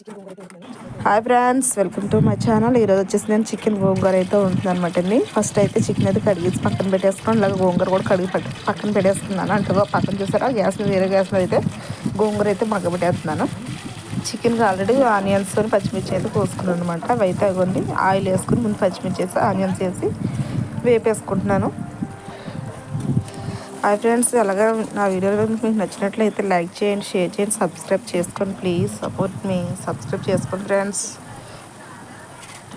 Hi friends welcome to my channel ఈరోజు వచ్చేసి నేను చికెన్ గోంగూర అయితే ఉంటుంది అనమాట అండి. ఫస్ట్ అయితే చికెన్ అయితే కడిగేసి పక్కన పెట్టేసుకున్నాను. అలాగే గోంగూర కూడా కడిగి పక్కన పెట్టేసుకున్నాను. అంటే పక్కన చూసారా? గ్యాస్ మీద వేరే గ్యాస్ మీద అయితే గోంగూర అయితే మగ్గబెట్టేస్తున్నాను. చికెన్కి ఆల్రెడీ ఆనియన్స్ పచ్చిమిర్చి అయితే కోసుకున్నాను అనమాట అవి అయితే అవ్వండి ఆయిల్ వేసుకుని ముందు పచ్చిమిర్చి వేసి ఆనియన్స్ వేసి వేపేసుకుంటున్నాను. హాయ్ ఫ్రెండ్స్ అలాగా నా వీడియోలు మీకు నచ్చినట్లయితే లైక్ చేయండి షేర్ చేయండి సబ్స్క్రైబ్ చేసుకోండి ప్లీజ్ సపోర్ట్ మీ సబ్స్క్రైబ్ చేసుకోండి ఫ్రెండ్స్.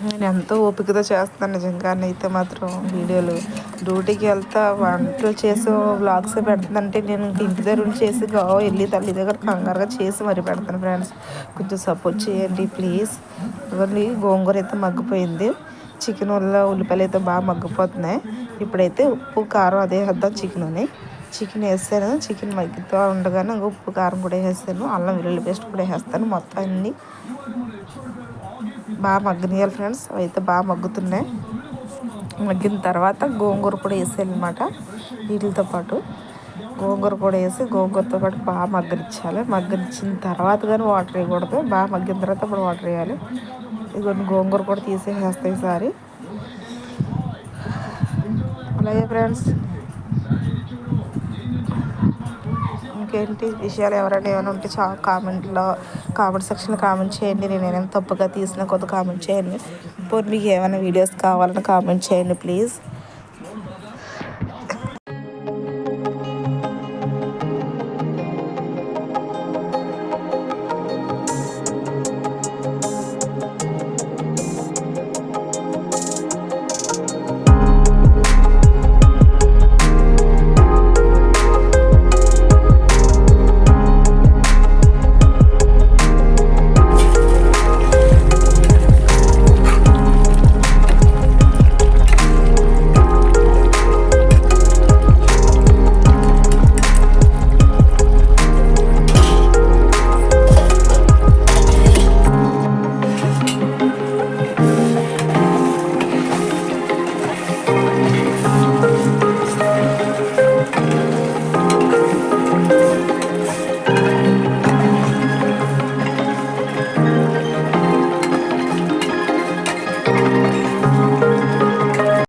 నేను ఎంతో ఓపికతో చేస్తాను నిజంగా అయితే మాత్రం వీడియోలు. డ్యూటీకి వెళ్తా వంటలు చేసి వ్లాగ్స్ పెడుతుందంటే నేను ఇంటి దగ్గర చేసి గావ వెళ్ళి తల్లి దగ్గర కంగారుగా చేసి మరి పెడతాను ఫ్రెండ్స్. కొంచెం సపోర్ట్ చేయండి ప్లీజ్. ఇవన్నీ గోంగూర అయితే మగ్గిపోయింది. చికెన్ వల్ల ఉల్లిపాయలు అయితే బాగా మగ్గిపోతున్నాయి. ఇప్పుడైతే ఉప్పు కారం అదే వేద్దాం చికెన్ అని చికెన్ వేస్తాను. చికెన్ మగ్గుతూ ఉండగానే ఉప్పు కారం కూడా వేస్తాను అల్లం వెల్లుల్లి పేస్ట్ కూడా వేస్తాను. మొత్తం అన్ని బాగా మగ్గనియాలి ఫ్రెండ్స్. అవి అయితే బాగా మగ్గుతున్నాయి. మగ్గిన తర్వాత గోంగూర కూడా వేసేయాలన్నమాట. వీటితో పాటు గోంగూర కూడా వేసి గోంగూరతో పాటు బాగా మగ్గనిచ్చాలి. మగ్గనిచ్చిన తర్వాత కానీ వాటర్ వేయకూడదు. బాగా మగ్గిన తర్వాత అప్పుడు వాటర్ వేయాలి. ఇదిగోండి గోంగూర కూడా తీసేసేస్తాయి ఈసారి. అలాగే ఫ్రెండ్స్ ఇంకేంటి విషయాలు ఎవరైనా ఏమైనా ఉంటే చా కామెంట్లో కామెంట్ సెక్షన్లో కామెంట్ చేయండి. నేను ఏమైనా తప్పుగా తీసిన కొత్త కామెంట్ చేయండి. ఇప్పుడు మీకు ఏమైనా వీడియోస్ కావాలని కామెంట్ చేయండి ప్లీజ్.